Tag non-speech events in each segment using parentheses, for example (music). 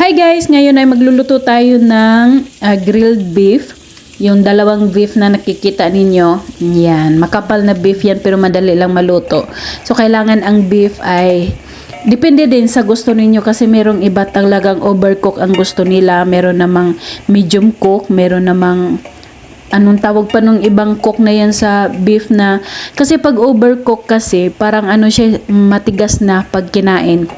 Hi guys! Ngayon ay magluluto tayo ng ah, grilled beef. Yung dalawang beef na nakikita ninyo. Yan. Makapal na beef yan pero madali lang maluto. So kailangan ang beef ay Depende din sa gusto ninyo kasi merong iba talagang overcook ang gusto nila. Meron namang medium cook, meron namang anong tawag pa nung ibang cook na yan sa beef na kasi pag overcook kasi parang ano siya matigas na pag kinain.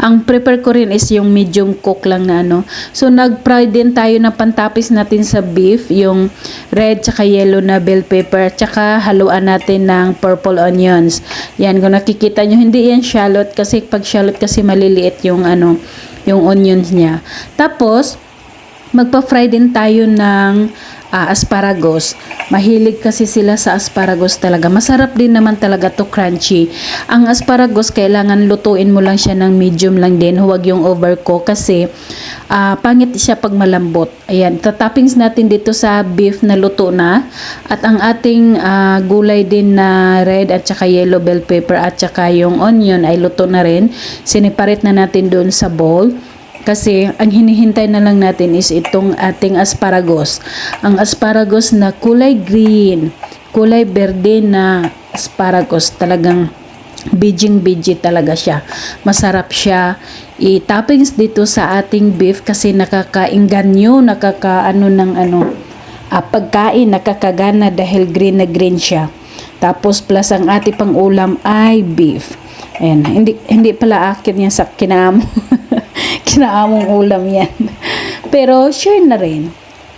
Ang prepare ko rin is yung medium cook lang na ano. So nag-fry din tayo na pantapis natin sa beef, yung red tsaka yellow na bell pepper, tsaka haluan natin ng purple onions. Yan, kung nakikita nyo, hindi yan shallot kasi pag shallot kasi maliliit yung ano, yung onions niya. Tapos, magpa-fry din tayo ng ah, asparagus. Mahilig kasi sila sa asparagus talaga. Masarap din naman talaga to crunchy. Ang asparagus, kailangan lutuin mo lang siya ng medium lang din. Huwag yung overcook kasi ah, pangit siya pag malambot. Ayan, tatappings natin dito sa beef na luto na. At ang ating ah, gulay din na red at saka yellow bell pepper at saka yung onion ay luto na rin. Siniparit na natin doon sa bowl. Kasi ang hinihintay na lang natin is itong ating asparagus. Ang asparagus na kulay green, kulay berde na asparagus. Talagang bijing-biji talaga siya. Masarap siya. I-toppings dito sa ating beef kasi nakakainganyo, nakakaano ng ano, ah, pagkain, nakakagana dahil green na green siya. Tapos plus ang ating pang ulam ay beef. Ayan, hindi hindi pala akin yan sa kinaamo. (laughs) kinaamong ulam yan. Pero share na rin.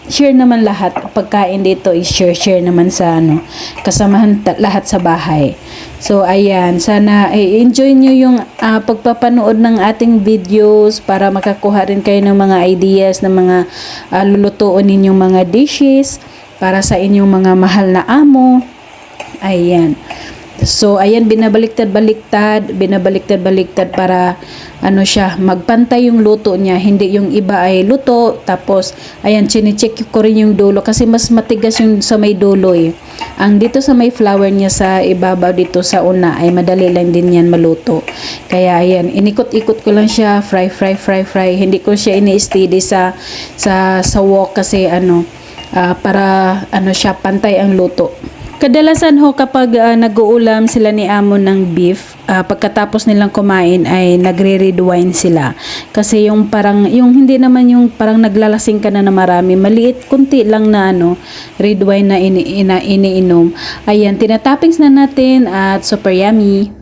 Share naman lahat. Pagkain dito is share share naman sa ano, kasamahan lahat sa bahay. So ayan, sana ay enjoy nyo yung ah, pagpapanood ng ating videos para makakuha rin kayo ng mga ideas ng mga ah, lulutuin ninyong mga dishes para sa inyong mga mahal na amo. Ayan. So, ayan, binabaliktad-baliktad, binabaliktad-baliktad para, ano siya, magpantay yung luto niya. Hindi yung iba ay luto, tapos, ayan, chinecheck ko rin yung dulo kasi mas matigas yung sa may dulo eh. Ang dito sa may flour niya sa ibabaw dito sa una ay madali lang din yan maluto. Kaya, ayan, inikot-ikot ko lang siya, fry, fry, fry, fry. Hindi ko siya ini-steady sa, sa, sa wok kasi, ano, ah, para, ano siya, pantay ang luto. Kadalasan ho kapag ah, nag-uulam sila ni amo ng beef, ah, pagkatapos nilang kumain ay nagre-red wine sila. Kasi yung parang, yung hindi naman yung parang naglalasing ka na na marami, maliit, kunti lang na ano, red wine na ini, ina, iniinom. Ayan, tinatoppings na natin at super yummy.